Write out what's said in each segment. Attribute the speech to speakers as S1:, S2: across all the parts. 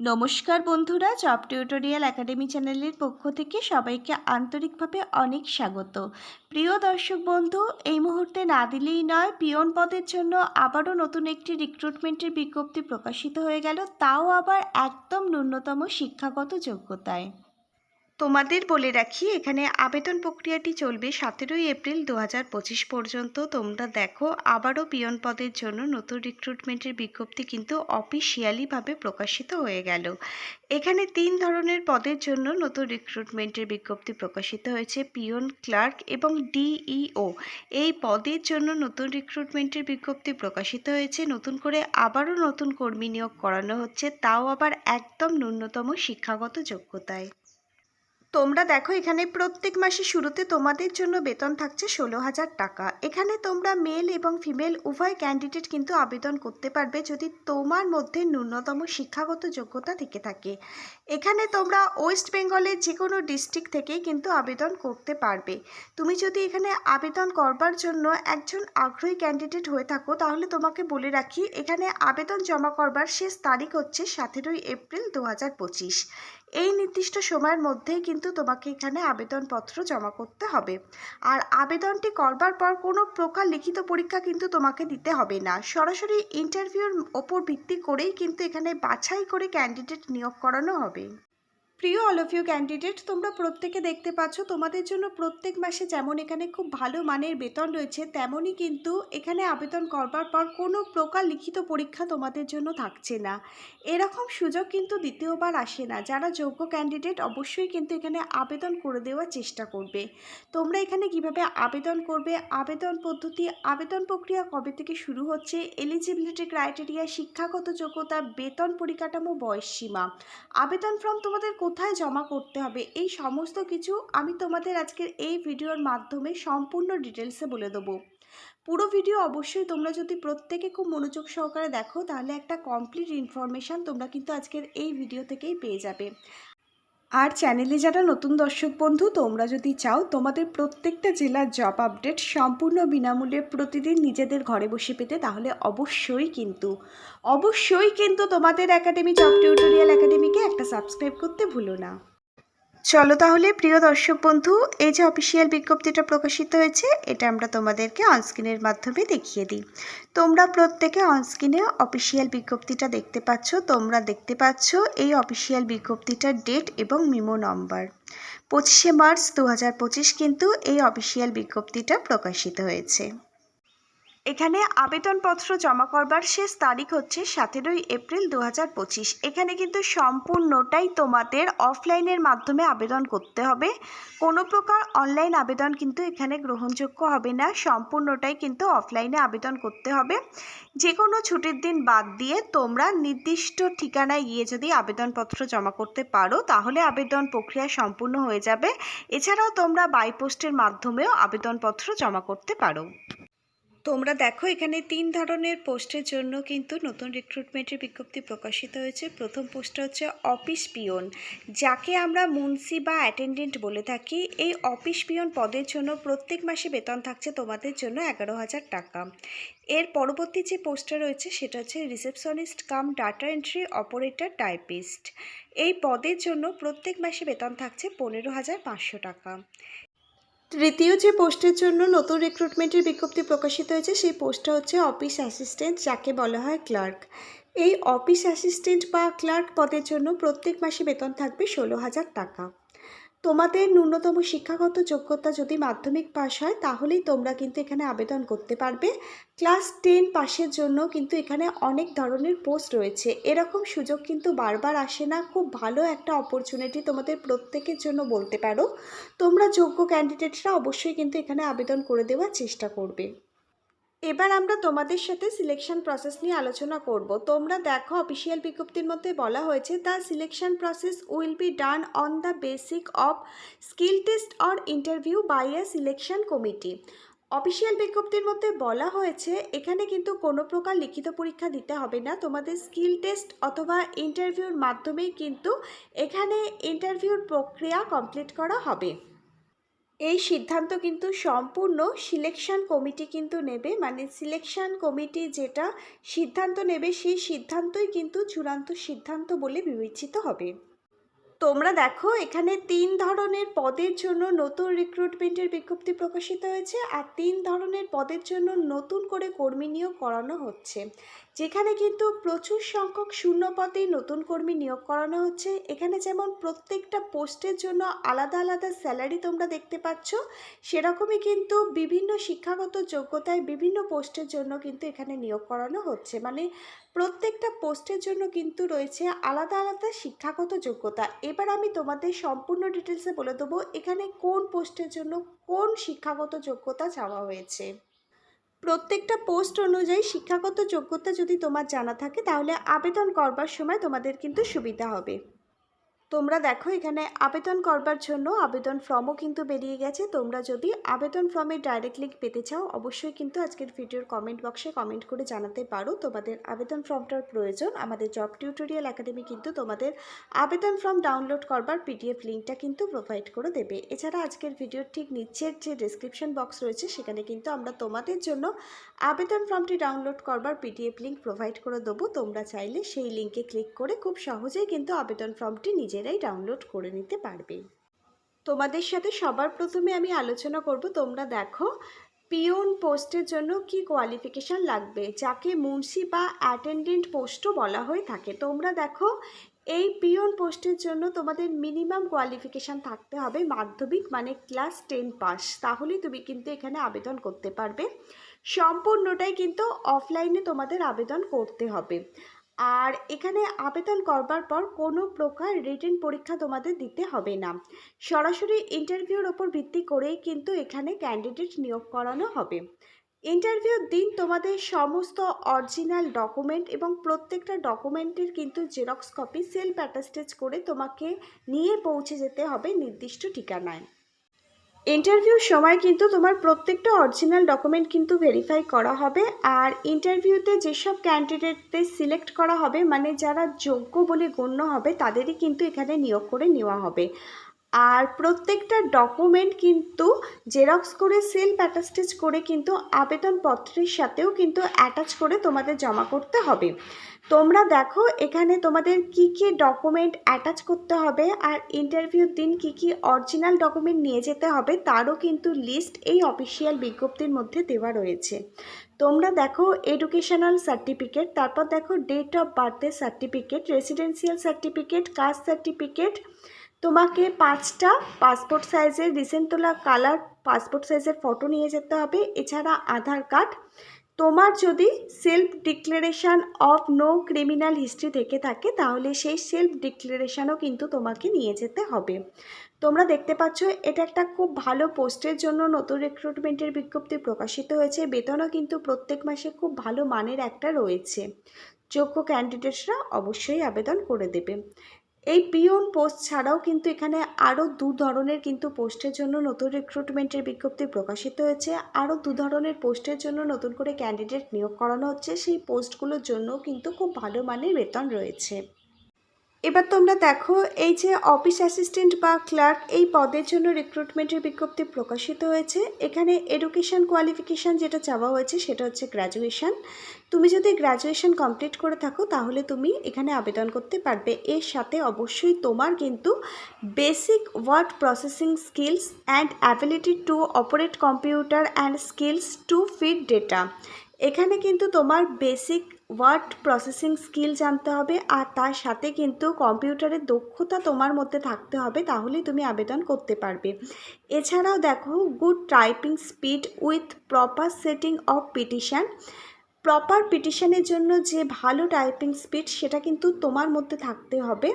S1: নমস্কার বন্ধুরা job tutorial academy চ্যানেলের পক্ষ থেকে সবাইকে আন্তরিকভাবে অনেক স্বাগত। প্রিয় দর্শক বন্ধু, এই মুহূর্তে না দিলেই নয় পিয়ন পদের জন্য আবারও নতুন একটি রিক্রুটমেন্টের বিজ্ঞপ্তি প্রকাশিত হয়ে গেল, তাও আবার একদম ন্যূনতম শিক্ষাগত যোগ্যতায়। তোমাদের বলে রাখি, এখানে আবেদন প্রক্রিয়াটি চলবে সতেরোই এপ্রিল দু হাজার পঁচিশ পর্যন্ত। তোমরা দেখো, আবারও পিয়ন পদের জন্য নতুন রিক্রুটমেন্টের বিজ্ঞপ্তি কিন্তু অফিসিয়ালিভাবে প্রকাশিত হয়ে গেল। এখানে তিন ধরনের পদের জন্য নতুন রিক্রুটমেন্টের বিজ্ঞপ্তি প্রকাশিত হয়েছে, পিয়ন ক্লার্ক এবং ডিইও। এই পদের জন্য নতুন রিক্রুটমেন্টের বিজ্ঞপ্তি প্রকাশিত হয়েছে, নতুন করে আবারও নতুন কর্মী নিয়োগ করানো হচ্ছে, তাও আবার একদম ন্যূনতম শিক্ষাগত যোগ্যতায়। তোমরা দেখো, এখানে প্রত্যেক মাসে শুরুতে তোমাদের জন্য বেতন থাকছে ষোলো হাজার টাকা। এখানে তোমরা মেল এবং ফিমেল উভয় ক্যান্ডিডেট কিন্তু আবেদন করতে পারবে যদি তোমার মধ্যে ন্যূনতম শিক্ষাগত যোগ্যতা থেকে থাকে। এখানে তোমরা ওয়েস্ট বেঙ্গলের যে কোনো ডিস্ট্রিক্ট থেকেই কিন্তু আবেদন করতে পারবে। তুমি যদি এখানে আবেদন করবার জন্য একজন আগ্রহী ক্যান্ডিডেট হয়ে থাকো, তাহলে তোমাকে বলে রাখি, এখানে আবেদন জমা করবার শেষ তারিখ হচ্ছে সতেরোই এপ্রিল দু হাজার পঁচিশ। এই নির্দিষ্ট সময়ের মধ্যেই কিন্তু তোমাকে এখানে আবেদনপত্র জমা করতে হবে। আর আবেদনটি করবার পর কোনো প্রকার লিখিত পরীক্ষা কিন্তু তোমাকে দিতে হবে না। সরাসরি ইন্টারভিউর ওপর ভিত্তি করেই কিন্তু এখানে বাছাই করে ক্যান্ডিডেট নিয়োগ করানো হবে। প্রিয় অল অফ ইউ ক্যান্ডিডেট তোমরা প্রত্যেকে দেখতে পাচ্ছ, তোমাদের জন্য প্রত্যেক মাসে যেমন এখানে খুব ভালো মানের বেতন রয়েছে, তেমনই কিন্তু এখানে আবেদন করবার পর কোনো প্রকার লিখিত পরীক্ষা তোমাদের জন্য থাকছে না। এরকম সুযোগ কিন্তু দ্বিতীয়বার আসে না। যারা যোগ্য ক্যান্ডিডেট অবশ্যই কিন্তু এখানে আবেদন করে দেওয়ার চেষ্টা করবে। তোমরা এখানে কীভাবে আবেদন করবে? আবেদন পদ্ধতি, আবেদন প্রক্রিয়া কবে থেকে শুরু হচ্ছে? এলিজিবিলিটি ক্রাইটেরিয়া শিক্ষাগত যোগ্যতা, বেতন পরিকাঠামো, বয়স সীমা। আবেদন ফর্ম তোমাদের কোথায় জমা করতে হবে? এই সমস্ত কিছু আমি তোমাদের আজকের এই ভিডিওর মাধ্যমে সম্পূর্ণ ডিটেলসে বলে দেবো। পুরো ভিডিও অবশ্যই তোমরা যদি প্রত্যেকে খুব মনোযোগ সহকারে দেখো, তাহলে একটা কমপ্লিট ইনফরমেশান তোমরা কিন্তু আজকের এই ভিডিও থেকেই পেয়ে যাবে। আর চ্যানেলে যারা নতুন দর্শক বন্ধু, তোমরা যদি চাও, তোমাদের প্রত্যেকটা জেলার জব আপডেট সম্পূর্ণ বিনামূল্যে প্রতিদিন নিজেদের ঘরে বসে পেতে, তাহলে অবশ্যই কিন্তু অবশ্যই কিন্তু তোমাদের একাডেমি জব টিউটোরিয়াল একাডেমিকে একটা সাবস্ক্রাইব করতে ভুলো না। চলো তাহলে, প্রিয় দর্শক বন্ধু, এই যে অফিসিয়াল বিজ্ঞপ্তিটা প্রকাশিত হয়েছে, এটা আমরা তোমাদেরকে অনস্ক্রিনের মাধ্যমে দেখিয়ে দিই। তোমরা প্রত্যেকে অনস্ক্রিনে অফিসিয়াল বিজ্ঞপ্তিটা দেখতে পাচ্ছ, তোমরা দেখতে পাচ্ছ এই অফিসিয়াল বিজ্ঞপ্তিটার ডেট এবং মিমো নম্বর পঁচিশে মার্চ দু হাজার পঁচিশ কিন্তু এই অফিসিয়াল বিজ্ঞপ্তিটা প্রকাশিত হয়েছে। এখানে আবেদনপত্র জমা করবার শেষ তারিখ হচ্ছে সতেরোই এপ্রিল দু হাজার পঁচিশ। এখানে কিন্তু সম্পূর্ণটাই তোমাদের অফলাইনের মাধ্যমে আবেদন করতে হবে। কোনো প্রকার অনলাইন আবেদন কিন্তু এখানে গ্রহণযোগ্য হবে না। সম্পূর্ণটাই কিন্তু অফলাইনে আবেদন করতে হবে। যে কোনো ছুটির দিন বাদ দিয়ে তোমরা নির্দিষ্ট ঠিকানায় গিয়ে যদি আবেদনপত্র জমা করতে পারো, তাহলে আবেদন প্রক্রিয়া সম্পূর্ণ হয়ে যাবে। এছাড়াও তোমরা বাইপোস্টের মাধ্যমেও আবেদনপত্র জমা করতে পারো। তোমরা দেখো, এখানে তিন ধরনের পোস্টের জন্য কিন্তু নতুন রিক্রুটমেন্টের বিজ্ঞপ্তি প্রকাশিত হয়েছে। প্রথম পোস্টটা হচ্ছে অফিস পিয়ন। যাকে আমরা মুন্সি বা অ্যাটেন্ডেন্ট বলে থাকি, এই অফিস পিয়ন পদের জন্য প্রত্যেক মাসে বেতন থাকছে তোমাদের জন্য এগারো হাজার টাকা। এর পরবর্তী যে পোস্টটা রয়েছে, সেটা হচ্ছে receptionist cum data entry operator typist এই পদের জন্য প্রত্যেক মাসে বেতন থাকছে পনেরো হাজার পাঁচশো টাকা। তৃতীয় যে পোস্টের জন্য নতুন রিক্রুটমেন্টের বিজ্ঞপ্তি প্রকাশিত হয়েছে, সেই পোস্টটা হচ্ছে অফিস অ্যাসিস্ট্যান্ট যাকে বলা হয় ক্লার্ক এই অফিস অ্যাসিস্ট্যান্ট বা ক্লার্ক পদের জন্য প্রত্যেক মাসে বেতন থাকবে ষোলো হাজার টাকা। তোমাদের ন্যূনতম শিক্ষাগত যোগ্যতা যদি মাধ্যমিক পাশ হয়, তাহলেই তোমরা কিন্তু এখানে আবেদন করতে পারবে। ক্লাস টেন পাশের জন্য কিন্তু এখানে অনেক ধরনের পোস্ট রয়েছে। এরকম সুযোগ কিন্তু বারবার আসে না। খুব ভালো একটা অপরচুনিটি তোমাদের প্রত্যেকের জন্য বলতে পারো। তোমরা যোগ্য ক্যান্ডিডেটরা অবশ্যই কিন্তু এখানে আবেদন করে দেওয়ার চেষ্টা করবে। এবার আমরা তোমাদের সাথে সিলেকশন প্রসেস নিয়ে আলোচনা করব। তোমরা দেখো অফিসিয়াল বিজ্ঞপ্তির মধ্যে বলা হয়েছে the selection process will be done on the basic of skill test or interview by a selection committee official বিজ্ঞপ্তির মধ্যে বলা হয়েছে, এখানে কিন্তু কোনো প্রকার লিখিত পরীক্ষা দিতে হবে না। তোমাদের স্কিল টেস্ট অথবা ইন্টারভিউর মাধ্যমেই কিন্তু এখানে ইন্টারভিউর প্রক্রিয়া কমপ্লিট করা হবে। এই সিদ্ধান্ত কিন্তু সম্পূর্ণ সিলেকশন কমিটি কিন্তু নেবে। মানে সিলেকশন কমিটি যেটা সিদ্ধান্ত নেবে, সেই সিদ্ধান্তই কিন্তু চূড়ান্ত সিদ্ধান্ত বলে বিবেচিত হবে। তোমরা দেখো, এখানে তিন ধরনের পদের জন্য নতুন রিক্রুটমেন্টের বিজ্ঞপ্তি প্রকাশিত হয়েছে, আর তিন ধরনের পদের জন্য নতুন করে কর্মী নিয়োগ করানো হচ্ছে। যেখানে কিন্তু প্রচুর সংখ্যক শূন্য পদে নতুন কর্মী নিয়োগ করানো হচ্ছে। এখানে যেমন প্রত্যেকটা পোস্টের জন্য আলাদা আলাদা স্যালারি তোমরা দেখতে পাচ্ছ, সেরকমই কিন্তু বিভিন্ন শিক্ষাগত যোগ্যতায় বিভিন্ন পোস্টের জন্য কিন্তু এখানে নিয়োগ করানো হচ্ছে। মানে প্রত্যেকটা পোস্টের জন্য কিন্তু রয়েছে আলাদা আলাদা শিক্ষাগত যোগ্যতা। এবার আমি তোমাদের সম্পূর্ণ ডিটেলসে বলে দেবো এখানে কোন পোস্টের জন্য কোন শিক্ষাগত যোগ্যতা চাওয়া হয়েছে। প্রত্যেকটা পোস্ট অনুযায়ী শিক্ষাগত যোগ্যতা যদি তোমার জানা থাকে, তাহলে আবেদন করবার সময় তোমাদের কিন্তু সুবিধা হবে। তোমরা দেখো এখানে আবেদন করবার জন্য আবেদন ফর্মও কিন্তু বেরিয়ে গেছে। তোমরা যদি আবেদন ফর্মে ডাইরেক্ট লিঙ্ক পেতে চাও, অবশ্যই কিন্তু আজকের ভিডিওর কমেন্ট বক্সে কমেন্ট করে জানাতে পারো। তোমাদের আবেদন ফর্মটার প্রয়োজন। আমাদের জব টিউটোরিয়াল একাডেমি কিন্তু তোমাদের আবেদন ফর্ম ডাউনলোড করবার পিডিএফ লিঙ্কটা কিন্তু প্রোভাইড করে দেবে। এছাড়া আজকের ভিডিওর ঠিক নিচের যে ডিসক্রিপশন বক্স রয়েছে, সেখানে কিন্তু আমরা তোমাদের জন্য আবেদন ফর্মটি ডাউনলোড করবার পিডিএফ লিঙ্ক প্রোভাইড করে দেবো। তোমরা চাইলে সেই লিঙ্কে ক্লিক করে খুব সহজেই কিন্তু আবেদন ফর্মটি নিজেরাই ডাউনলোড করে নিতে পারবে। তোমাদের সাথে সবার প্রথমে আমি আলোচনা করব, তোমরা দেখো, পিওন পোস্টের জন্য কি কোয়ালিফিকেশান লাগবে? যাকে মুন্সি বা অ্যাটেন্ডেন্ট পোস্টও বলা হয়ে থাকে। তোমরা দেখো, এই পিওন পোস্টের জন্য তোমাদের মিনিমাম কোয়ালিফিকেশান থাকতে হবে মাধ্যমিক মানে ক্লাস টেন পাস তাহলেই তুমি কিন্তু এখানে আবেদন করতে পারবে। সম্পূর্ণটাই কিন্তু অফলাইনে তোমাদের আবেদন করতে হবে। আর এখানে আবেদন করবার পর কোনো প্রকার রিটেন পরীক্ষা তোমাদের দিতে হবে না। সরাসরি ইন্টারভিউর ওপর ভিত্তি করেই কিন্তু এখানে ক্যান্ডিডেট নিয়োগ করানো হবে। ইন্টারভিউর দিন তোমাদের সমস্ত অরিজিনাল ডকুমেন্ট এবং প্রত্যেকটা ডকুমেন্টের কিন্তু জেরক্স কপি সেলফ অ্যাটাস্টেজ করে তোমাকে নিয়ে পৌঁছে যেতে হবে নির্দিষ্ট ঠিকানায়। ইন্টারভিউর সময় কিন্তু তোমার প্রত্যেকটা অরিজিনাল ডকুমেন্ট কিন্তু ভেরিফাই করা হবে। আর ইন্টারভিউতে যেসব ক্যান্ডিডেটদের সিলেক্ট করা হবে মানে যারা যোগ্য বলে গণ্য হবে, তাদেরই কিন্তু এখানে নিয়োগ করে নেওয়া হবে। আর প্রত্যেকটা ডকুমেন্ট কিন্তু জেরক্স করে সেলফ অ্যাটাস্টেজ করে কিন্তু আবেদনপত্রের সাথেও কিন্তু অ্যাটাচ করে তোমাদের জমা করতে হবে। তোমরা দেখো, এখানে তোমাদের কি কি ডকুমেন্ট অ্যাটাচ করতে হবে আর ইন্টারভিউর দিন কি কি অরিজিনাল ডকুমেন্ট নিয়ে যেতে হবে তারও কিন্তু লিস্ট এই অফিসিয়াল বিজ্ঞপ্তির মধ্যে দেওয়া রয়েছে। তোমরা দেখো এডুকেশনাল সার্টিফিকেট তারপর দেখো date of বার্থের certificate residential certificate caste certificate তোমাকে পাঁচটা পাসপোর্ট সাইজের রিসেন্ট তোলা কালার পাসপোর্ট সাইজের ফটো নিয়ে যেতে হবে, এছাড়া আধার কার্ড তোমার যদি self declaration of no criminal history থেকে থাকে, তাহলে সেই সেলফ ডিক্লারেশানও কিন্তু তোমাকে নিয়ে যেতে হবে। তোমরা দেখতে পাচ্ছ, এটা একটা খুব ভালো পোস্টের জন্য নতুন রিক্রুটমেন্টের বিজ্ঞপ্তি প্রকাশিত হয়েছে। বেতনও কিন্তু প্রত্যেক মাসে খুব ভালো মানের একটা রয়েছে। যোগ্য ক্যান্ডিডেটসরা অবশ্যই আবেদন করে দেবে। এই পিওন পোস্ট ছাড়াও কিন্তু এখানে আরও দু ধরনের কিন্তু পোস্টের জন্য নতুন রিক্রুটমেন্টের বিজ্ঞপ্তি প্রকাশিত হয়েছে। আরও দু ধরনের পোস্টের জন্য নতুন করে ক্যান্ডিডেট নিয়োগ করানো হচ্ছে। সেই পোস্টগুলোর জন্য কিন্তু খুব ভালো মানের বেতন রয়েছে। এবার তোমরা দেখো, এই যে অফিস অ্যাসিস্ট্যান্ট বা ক্লার্ক এই পদের জন্য রিক্রুটমেন্টের বিজ্ঞপ্তি প্রকাশিত হয়েছে। এখানে এডুকেশন কোয়ালিফিকেশান যেটা চাওয়া হয়েছে সেটা হচ্ছে গ্র্যাজুয়েশন। তুমি যদি গ্র্যাজুয়েশন কমপ্লিট করে থাকো, তাহলে তুমি এখানে আবেদন করতে পারবে। এর সাথে অবশ্যই তোমার কিন্তু basic word processing skills and ability to operate computer and skills to feed data. এখানে কিন্তু তোমার বেসিক ওয়ার্ড প্রসেসিং স্কিল জানতে হবে আর তার সাথে কিন্তু কম্পিউটারের দক্ষতা তোমার মধ্যে থাকতে হবে, তাহলেই তুমি আবেদন করতে পারবে। এছাড়াও দেখো good typing speed with proper setting of petition proper পিটিশনের জন্য যে ভালো টাইপিং স্পিড সেটা কিন্তু তোমার মধ্যে থাকতে হবে।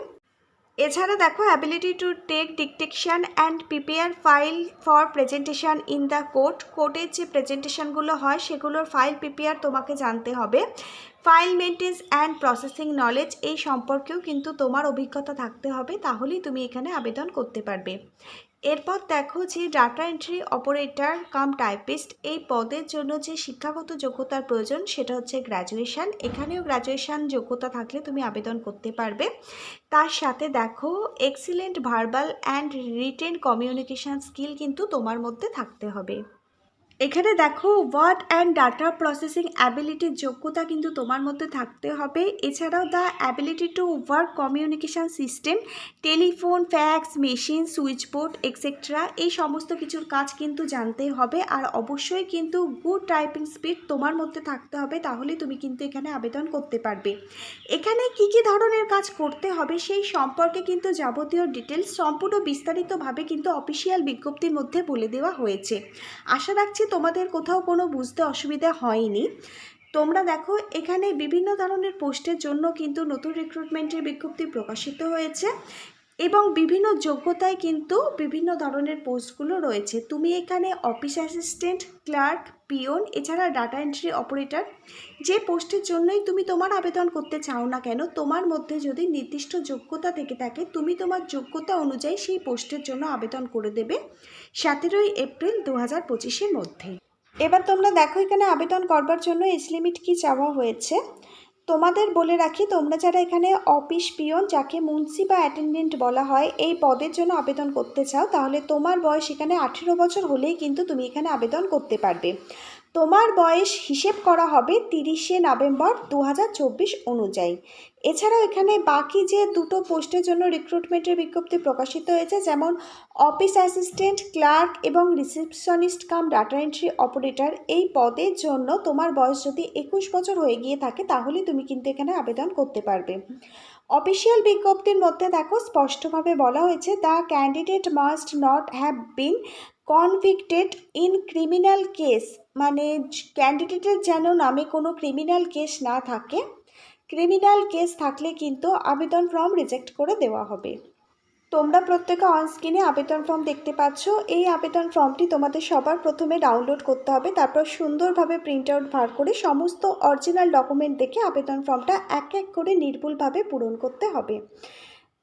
S1: এছাড়া দেখো ability to take dictation and prepare file for presentation in the court কোর্টের যে প্রেজেন্টেশনগুলো হয়, সেগুলোর ফাইল প্রিপেয়ার তোমাকে জানতে হবে। File maintenance and processing knowledge এই সম্পর্কেও কিন্তু তোমার অভিজ্ঞতা থাকতে হবে, তাহলেই তুমি এখানে আবেদন করতে পারবে। এরপর দেখো যে data entry operator cum typist এই পদের জন্য যে শিক্ষাগত যোগ্যতার প্রয়োজন, সেটা হচ্ছে গ্র্যাজুয়েশান এখানেও গ্র্যাজুয়েশান যোগ্যতা থাকলে তুমি আবেদন করতে পারবে। তার সাথে দেখো excellent verbal and written communication skill কিন্তু তোমার মধ্যে থাকতে হবে। এখানে দেখো ওয়ার্ড অ্যান্ড ডাটা প্রসেসিং অ্যাবিলিটির যোগ্যতা কিন্তু তোমার মধ্যে থাকতে হবে। এছাড়াও the ability to work communication system telephone fax machine switchboard etcetera এই সমস্ত কিছুর কাজ কিন্তু জানতে হবে। আর অবশ্যই কিন্তু গুড টাইপিং স্পিড তোমার মধ্যে থাকতে হবে, তাহলে তুমি কিন্তু এখানে আবেদন করতে পারবে। এখানে কি কি ধরনের কাজ করতে হবে সেই সম্পর্কে কিন্তু যাবতীয় ডিটেলস সম্পূর্ণ বিস্তারিতভাবে কিন্তু অফিসিয়াল বিজ্ঞপ্তির মধ্যে বলে দেওয়া হয়েছে। আশা রাখছি তোমাদের কোথাও কোনো বুঝতে অসুবিধা হয়নি। তোমরা দেখো, এখানে বিভিন্ন ধরনের পোস্টের জন্য কিন্তু নতুন রিক্রুটমেন্টের বিজ্ঞপ্তি প্রকাশিত হয়েছে এবং বিভিন্ন যোগ্যতায় কিন্তু বিভিন্ন ধরনের পোস্টগুলো রয়েছে। তুমি এখানে অফিস অ্যাসিস্ট্যান্ট ক্লার্ক পিওন, এছাড়া ডাটা এন্ট্রি অপারেটর, যে পোস্টের জন্যই তুমি তোমার আবেদন করতে চাও না কেন, তোমার মধ্যে যদি নির্দিষ্ট যোগ্যতা থেকে থাকে, তুমি তোমার যোগ্যতা অনুযায়ী সেই পোস্টের জন্য আবেদন করে দেবে সতেরোই এপ্রিল দু হাজার পঁচিশের মধ্যে। এবার তোমরা দেখো এখানে আবেদন করবার জন্য এজ লিমিট কী চাওয়া হয়েছে। তোমাদের বলে রাখি, তোমরা যারা এখানে অফিস পিয়ন, যাকে মুন্সি বা অ্যাটেন্ডেন্ট বলা হয়, এই পদের জন্য আবেদন করতে চাও, তাহলে তোমার বয়স এখানে আঠেরো বছর হলেই কিন্তু তুমি এখানে আবেদন করতে পারবে। তোমার বয়স হিসেব করা হবে তিরিশে নভেম্বর দু হাজার চব্বিশ অনুযায়ী। এছাড়াও এখানে বাকি যে দুটো পোস্টের জন্য রিক্রুটমেন্টের বিজ্ঞপ্তি প্রকাশিত হয়েছে, যেমন অফিস অ্যাসিস্ট্যান্ট ক্লার্ক এবং receptionist cum data entry operator এই পদের জন্য তোমার বয়স যদি একুশ বছর হয়ে গিয়ে থাকে, তাহলে তুমি কিন্তু এখানে আবেদন করতে পারবে। অফিসিয়াল বিজ্ঞপ্তির মধ্যে দেখো, স্পষ্টভাবে বলা হয়েছে the candidate must not have been convicted in criminal case মানে ক্যান্ডিডেটের যেন নামে কোনো ক্রিমিনাল কেস না থাকে ক্রিমিনাল কেস থাকলে কিন্তু আবেদন ফর্ম রিজেক্ট করে দেওয়া হবে। তোমরা প্রত্যেকে অনস্ক্রিনে আবেদন ফর্ম দেখতে পাচ্ছ। এই আবেদন ফর্মটি তোমাদের সবার প্রথমে ডাউনলোড করতে হবে, তারপর সুন্দরভাবে প্রিন্ট আউট বার করে সমস্ত অরিজিনাল ডকুমেন্ট দেখে আবেদন ফর্মটা এক এক করে নির্ভুলভাবে পূরণ করতে হবে।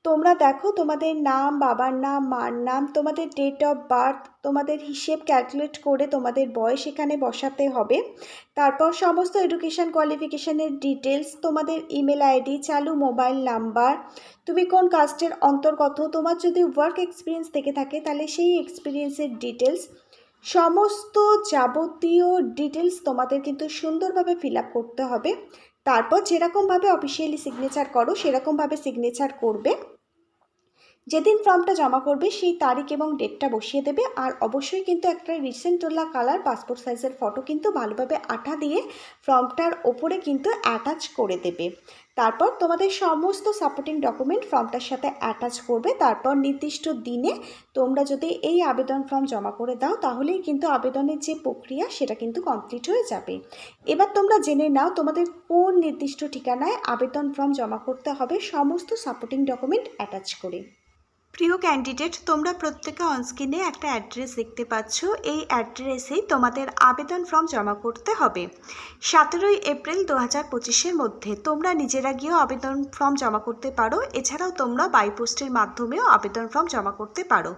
S1: তোমরা দেখো তোমাদের নাম, বাবার নাম, মার নাম, তোমাদের ডেট অফ বার্থ তোমাদের হিসেব ক্যালকুলেট করে তোমাদের বয়স এখানে বসাতে হবে। তারপর সমস্ত এডুকেশান কোয়ালিফিকেশানের ডিটেলস তোমাদের ইমেল আইডি চালু মোবাইল নাম্বার তুমি কোন কাস্টের অন্তর্গত, তোমার যদি ওয়ার্ক এক্সপিরিয়েন্স থেকে থাকে তাহলে সেই এক্সপিরিয়েন্সের ডিটেলস সমস্ত যাবতীয় ডিটেলস তোমাদের কিন্তু সুন্দরভাবে ফিল করতে হবে। তারপর যেরকমভাবে অফিসিয়ালি সিগনেচার করো সেরকমভাবে সিগনেচার করবে। যেদিন ফর্মটা জমা করবে, সেই তারিখ এবং ডেটটা বসিয়ে দেবে। আর অবশ্যই কিন্তু একটা রিসেন্ট তোলা কালার পাসপোর্ট সাইজের ফটো কিন্তু ভালোভাবে আঠা দিয়ে ফর্মটার ওপরে কিন্তু অ্যাটাচ করে দেবে। তারপর তোমাদের সমস্ত সাপোর্টিং ডকুমেন্ট ফর্মটার সাথে অ্যাটাচ করবে। তারপর নির্দিষ্ট দিনে তোমরা যদি এই আবেদন ফর্ম জমা করে দাও, তাহলেই কিন্তু আবেদনের যে প্রক্রিয়া, সেটা কিন্তু কমপ্লিট হয়ে যাবে। এবার তোমরা জেনে নাও তোমাদের কোন নির্দিষ্ট ঠিকানায় আবেদন ফর্ম জমা করতে হবে। সমস্ত সাপোর্টিং ডকুমেন্ট অ্যাটাচ করে। প্রিয় ক্যান্ডিডেট তোমরা প্রত্যেকে অনস্ক্রিনে একটা অ্যাড্রেস দেখতে পাচ্ছ। এই অ্যাড্রেসেই তোমাদের আবেদন ফর্ম জমা করতে হবে। সতেরোই এপ্রিল দু হাজার পঁচিশের মধ্যে তোমরা নিজেরা গিয়েও আবেদন ফর্ম জমা করতে পারো। এছাড়াও তোমরা বাইপোস্টের মাধ্যমেও আবেদন ফর্ম জমা করতে পারো।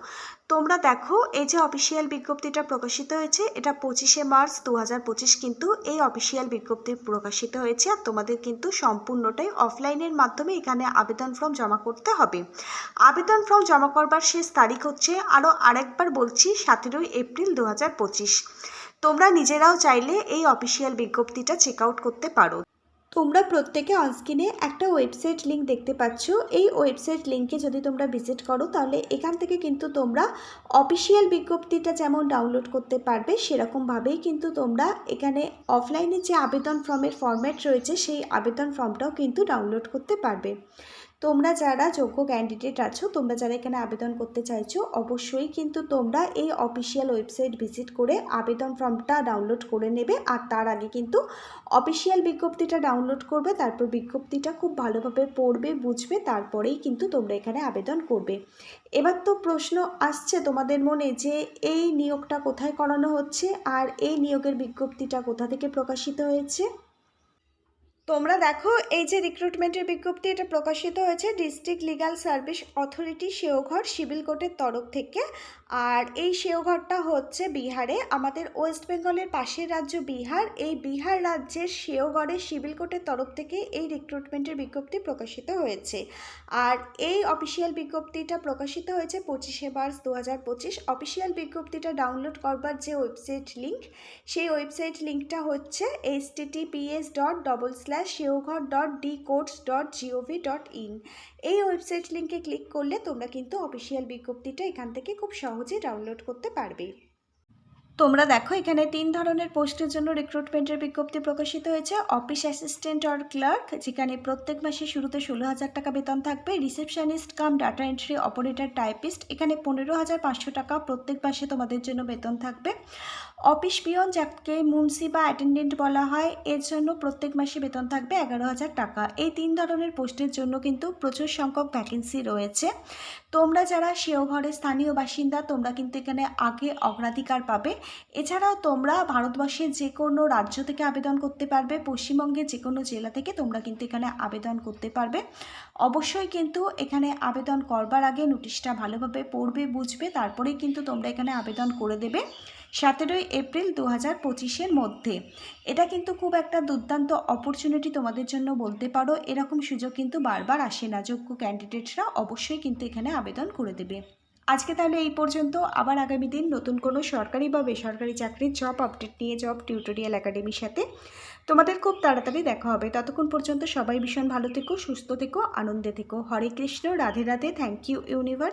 S1: তোমরা দেখো, এই যে অফিসিয়াল বিজ্ঞপ্তিটা প্রকাশিত হয়েছে, এটা পঁচিশে মার্চ দু হাজার পঁচিশ কিন্তু এই অফিসিয়াল বিজ্ঞপ্তি প্রকাশিত হয়েছে আর তোমাদের কিন্তু সম্পূর্ণটাই অফলাইনের মাধ্যমে এখানে আবেদন ফর্ম জমা করতে হবে। আবেদন ফর্ম জমা করবার শেষ তারিখ হচ্ছে আরও আরেকবার বলছি সতেরোই এপ্রিল দু হাজার পঁচিশ। তোমরা নিজেরাও চাইলে এই অফিসিয়াল বিজ্ঞপ্তিটা চেক আউট করতে পারো। তোমরা প্রত্যেকে অনস্ক্রিনে একটা ওয়েবসাইট লিঙ্ক দেখতে পাচ্ছ। এই ওয়েবসাইট লিঙ্কে যদি তোমরা ভিজিট করো, তাহলে এখান থেকে কিন্তু তোমরা অফিসিয়াল বিজ্ঞপ্তিটা যেমন ডাউনলোড করতে পারবে, সেরকমভাবেই কিন্তু তোমরা এখানে অফলাইনে যে আবেদন ফর্মের ফর্ম্যাট রয়েছে, সেই আবেদন ফর্মটাও কিন্তু ডাউনলোড করতে পারবে। তোমরা যারা যোগ্য ক্যান্ডিডেট আছো, তোমরা যারা এখানে আবেদন করতে চাইছো, অবশ্যই কিন্তু তোমরা এই অফিসিয়াল ওয়েবসাইট ভিজিট করে আবেদন ফর্মটা ডাউনলোড করে নেবে। আর তার আগে কিন্তু অফিসিয়াল বিজ্ঞপ্তিটা ডাউনলোড করবে, তারপর বিজ্ঞপ্তিটা খুব ভালোভাবে পড়বে, বুঝবে, তারপরেই কিন্তু তোমরা এখানে আবেদন করবে। এবার তো প্রশ্ন আসছে তোমাদের মনে যে এই নিয়োগটা কোথায় করানো হচ্ছে? আর এই নিয়োগের বিজ্ঞপ্তিটা কোথা থেকে প্রকাশিত হয়েছে? তোমরা দেখো, এই যে রিক্রুটমেন্টের বিজ্ঞপ্তি, এটা প্রকাশিত হয়েছে ডিস্ট্রিক্ট লিগাল সার্ভিস অথরিটি সেওঘর, সিভিল কোর্টের তরফ থেকে। আর এই শেওঘরটা হচ্ছে বিহারে। আমাদের ওয়েস্ট বেঙ্গলের পাশের রাজ্য বিহার। এই বিহার রাজ্যের শেওগড়ের সিভিল কোর্টের তরফ থেকে এই রিক্রুটমেন্টের বিজ্ঞপ্তি প্রকাশিত হয়েছে। আর এই অফিসিয়াল বিজ্ঞপ্তিটা প্রকাশিত হয়েছে পঁচিশে মার্চ দু হাজার পঁচিশ। অফিসিয়াল বিজ্ঞপ্তিটা ডাউনলোড করবার যে ওয়েবসাইট লিঙ্ক সেই ওয়েবসাইট লিঙ্কটা হচ্ছে H TTPS dot double slash শেওঘর dot D courts dot GOV dot in এই ওয়েবসাইট লিঙ্কে ক্লিক করলে তোমরা কিন্তু অফিসিয়াল বিজ্ঞপ্তিটা এখান থেকে খুব সহজে ডাউনলোড করতে পারবে। তোমরা দেখো, এখানে তিন ধরনের পোস্টের জন্য রিক্রুটমেন্টের বিজ্ঞপ্তি প্রকাশিত হয়েছে। অফিস অ্যাসিস্ট্যান্ট অর ক্লার্ক যেখানে প্রত্যেক মাসে শুরুতে ষোলো হাজার টাকা বেতন থাকবে। Receptionist cum data entry operator typist এখানে পনেরো হাজার পাঁচশো টাকা প্রত্যেক মাসে তোমাদের জন্য বেতন থাকবে। অফিস পিয়ন যাকে মুন্সি বা অ্যাটেন্ডেন্ট বলা হয়, এর জন্য প্রত্যেক মাসে বেতন থাকবে এগারো হাজার টাকা। এই তিন ধরনের পোস্টের জন্য কিন্তু প্রচুর সংখ্যক ভ্যাকেন্সি রয়েছে। তোমরা যারা সেও ঘরের স্থানীয় বাসিন্দা, তোমরা কিন্তু এখানে আগে অগ্রাধিকার পাবে। এছাড়াও তোমরা ভারতবর্ষের যে কোনো রাজ্য থেকে আবেদন করতে পারবে, পশ্চিমবঙ্গের যে কোনো জেলা থেকে তোমরা কিন্তু এখানে আবেদন করতে পারবে। অবশ্যই কিন্তু এখানে আবেদন করবার আগে নোটিশটা ভালোভাবে পড়বে, বুঝবে, তারপরেই কিন্তু তোমরা এখানে আবেদন করে দেবে সতেরোই এপ্রিল দু হাজার পঁচিশের মধ্যে। এটা কিন্তু খুব একটা দুর্দান্ত অপরচুনিটি তোমাদের জন্য বলতে পারো, এরকম সুযোগ কিন্তু বারবার আসে না, যোগ্য ক্যান্ডিডেটরা অবশ্যই কিন্তু এখানে আবেদন করে দেবে। আজকে তাহলে এই পর্যন্ত, আবার আগামী দিন নতুন কোনো সরকারি বা বেসরকারি চাকরির জব আপডেট নিয়ে জব টিউটোরিয়াল একাডেমির সাথে। তোমাদের খুব তাড়াতাড়ি দেখা হবে। ততক্ষণ পর্যন্ত সবাই ভীষণ ভালো থেকো, সুস্থ থেকো, আনন্দে থেকো। Hare Krishna, Radhe Radhe thank you universe